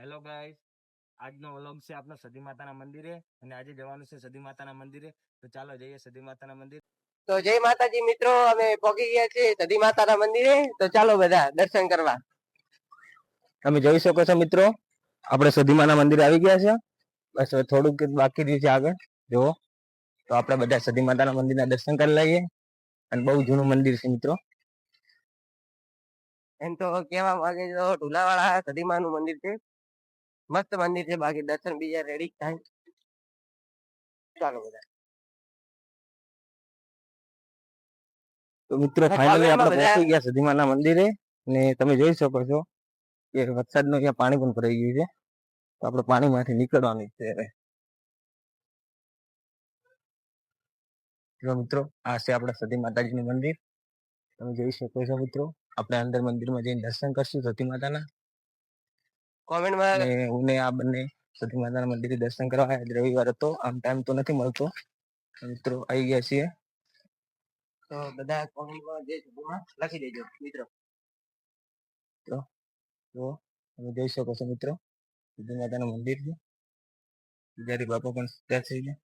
Hello guys આજનો vlog છે આપણો સતી માતાના મંદિરે અને આજે જવાનું છે સદી માતાના મંદિરે. તો ચાલો જઈએ સદી માતાના મંદિર. તો જય માતાજી મિત્રો અમે પહોંચી ગયા છીએ સદી માતાના મંદિરે. તો ચાલો બધા દર્શન કરવા. તમે જોઈ શકો છો મિત્રો આપણે સદીમાના મંદિરે આવી ગયા છે. બસ હવે થોડુંક બાકી રહ્યું છે આગળ. જુઓ. તો આપણે બધા સદી માતાના મંદિરના દર્શન કરી લઈએ. અને બહુ જૂનું મંદિર છે મિત્રો. એમ તો કેવા માંગે તો ઢુલાવાળા સદીમાનું મંદિર છે. મસ્ત મંદિર છે બાકી દર્શન બીજા રેડી થાય. ચાલો બધા. તો મિત્રો ફાઇનલી આપણે પહોંચી ગયા સદીમાના મંદિરે ને તમે જોઈ શકો છો કે વરસાદનું અહીંયા પાણી પણ ભરાઈ ગયું છે. તો આપણે પાણીમાંથી નીકળવાનું છે હવે. જો મિત્રો આ છે આપણા સતી માતાજીનું મંદિર. તમે જોઈ શકો છો મિત્રો આપણે અંદર મંદિરમાં જઈને દર્શન કરશું સતી માતાના. કોમેન્ટમાં અને હું ને આ બંને સતી માતાના મંદિરે દર્શન કરવા આવ્યા. રવિવાર હતો. આમ ટાઈમ તો નથી મળતો. મિત્રો આવી ગયા છીએ. તો બધા કોમેન્ટમાં જે લખી દેજો મિત્રો. જો તમે જોઈ શકો છો મિત્રો સતી માતાનું મંદિર છે પૂજારી બાપા પણ ત્યાં થઈ ગયા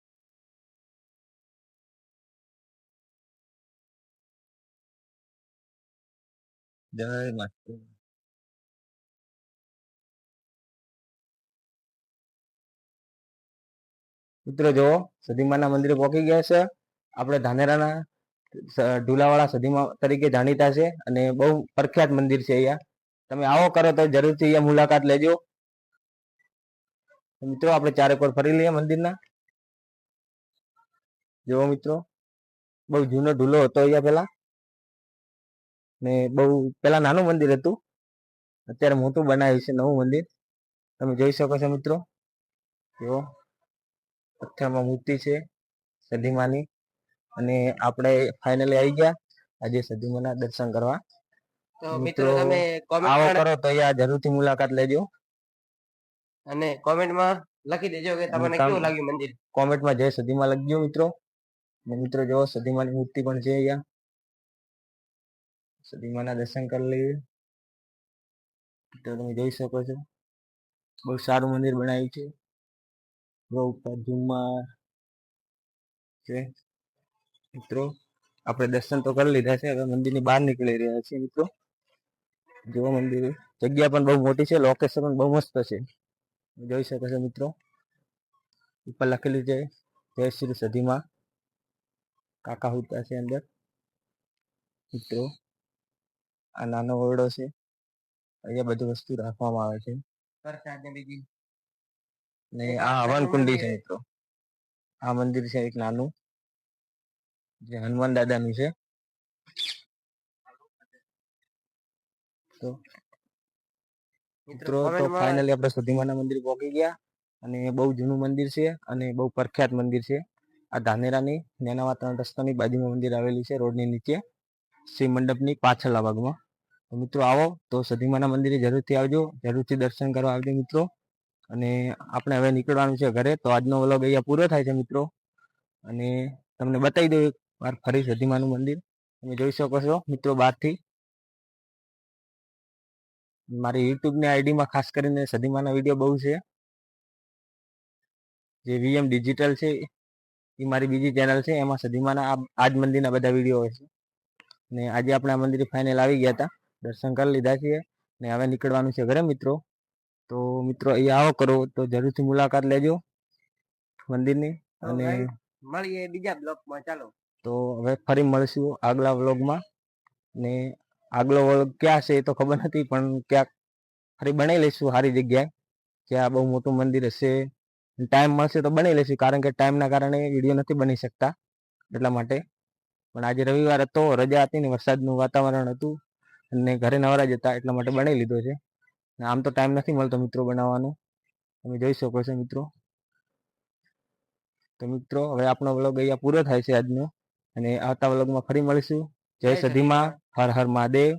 જય માતા મિત્રો જો સદીમાના મંદિરે પહોંચી ગયા છે. આપણે ધાનેરાના ઢુલાવાળા સદીમા તરીકે જાણીતા છે અને બહુ પ્રખ્યાત મંદિર છે અહીંયા. તમે આવો કરો તો જરૂરથી અહીંયા મુલાકાત લેજો. મિત્રો, આપણે ચારેક વાર ફરી લઈએ મંદિરના. જુઓ મિત્રો, બહુ જૂનો ઢૂલો હતો અહીંયા પેલા ને બહુ પેલા નાનું મંદિર હતું. અત્યારે મોટું બનાવ્યું છે નવું મંદિર. તમે જોઈ શકો છો મિત્રો. જુઓ. પથ્થરમાં મૂર્તિ છે સદીમાની. અને આપણે ફાઇનલી આવી ગયા. આજે સદીમાના દર્શન કરવા. તો મિત્રો, મિત્રો તમે આવો કરો તો અહીંયા જરૂરથી મુલાકાત લેજો. અને કોમેન્ટમાં લખી દેજો કે તમને કેવું લાગ્યું મંદિર? કોમેન્ટમાં જય સદીમાં લખજો મિત્રો. અને મિત્રો જો સદીમાની મૂર્તિ પણ છે અહીંયા. સદીમાના દર્શન કરી લઈએ. તો તમે જોઈ શકો છો. બહુ સારું મંદિર બનાવ્યું છે. બહુ ધુમાર, છે. મિત્રો, આપણે દર્શન તો કરી લીધા છે. હવે મંદિરની બહાર નીકળી રહ્યા છીએ મિત્રો. જોવા મંદિર. જગ્યા પણ બહુ મોટી છે. લોકેશન પણ બહુ મસ્ત છે. જોઈ શકો છો મિત્રો. ઉપર લખેલું છે, જય શ્રી સધીમાં. કાકા હુતા છે અંદર. મિત્રો, આ નાનો ઓરડો છે. અહીંયા બધી વસ્તુ રાખવામાં આવે છે. ને આ નાનું હવન કુંડી છે મિત્રો આ મંદિર છે એક નાનું. જે હનુમાન દાદાનું છે. તો મિત્રો તો ફાઇનલી આપણે સુધીમાના મંદિર પહોંચી ગયા અને બહુ જૂનું મંદિર છે અને બહુ પ્રખ્યાત મંદિર છે. આ ધાનેરાની નેનાવા ત્રણ રસ્તાની બાજુમાં મંદિર આવેલી છે રોડની નીચે શ્રી મંડપની પાછળના ભાગમાં. તો મિત્રો આવો તો સધીમાના મંદિરે જરૂરથી આવજો જરૂરથી દર્શન કરવા આવજો મિત્રો. અને આપણે હવે નીકળવાનું છે ઘરે, તો આજનો વ્લોગ અહીંયા પૂરો થાય છે મિત્રો. અને તમને બતાવી દઉં એક વાર ફરી સધીમાનું મંદિર. તમે જોઈ શકો છો મિત્રો બહારથી. મારી યુટ્યુબની આઈડીમાં ખાસ કરીને સધીમાના વીડિયો બહુ છે. જે વીએમ ડિજિટલ છે, એ મારી બીજી ચેનલ છે, એમાં સધીમાના આજ મંદિરના બધા વીડિયો હોય છે. ને આજે આપણે આ મંદિરે ફાઇનલ આવી ગયા હતા. દર્શન કરી લીધા છીએ. ને હવે નીકળવાનું છે ઘરે મિત્રો. તો મિત્રો અહીંયા આવો કરો તો જરૂરથી મુલાકાત લેજો મંદિરની અને મળીએ બીજા બ્લોકમાં ચાલો. તો હવે ફરી મળશું આગલા વ્લોગમાં. ને આગલો વ્લોગ ક્યાં છે એ તો ખબર નથી પણ ક્યાંક ફરી બનાવી લઈશું સારી જગ્યાએ જ્યાં બહુ મોટું મંદિર હશે. ટાઈમ મળશે તો બનાવી લઈશું કારણ કે ટાઈમના કારણે વીડિયો નથી બની શકતા એટલા માટે. પણ આજે રવિવાર હતો રજા હતી ને વરસાદનું વાતાવરણ હતું. અને ઘરે નવરા જતા એટલા માટે બનાવી લીધો છે. આમ તો ટાઈમ નથી મળતો મિત્રો બનાવવાનો. તમે જોઈ શકો છો મિત્રો. તો મિત્રો હવે આપણો વ્લોગ અહીંયા પૂરો થાય છે આજનો. અને આવતા વ્લોગમાં ફરી મળીશું. જય સધીમાં હર હર મહાદેવ.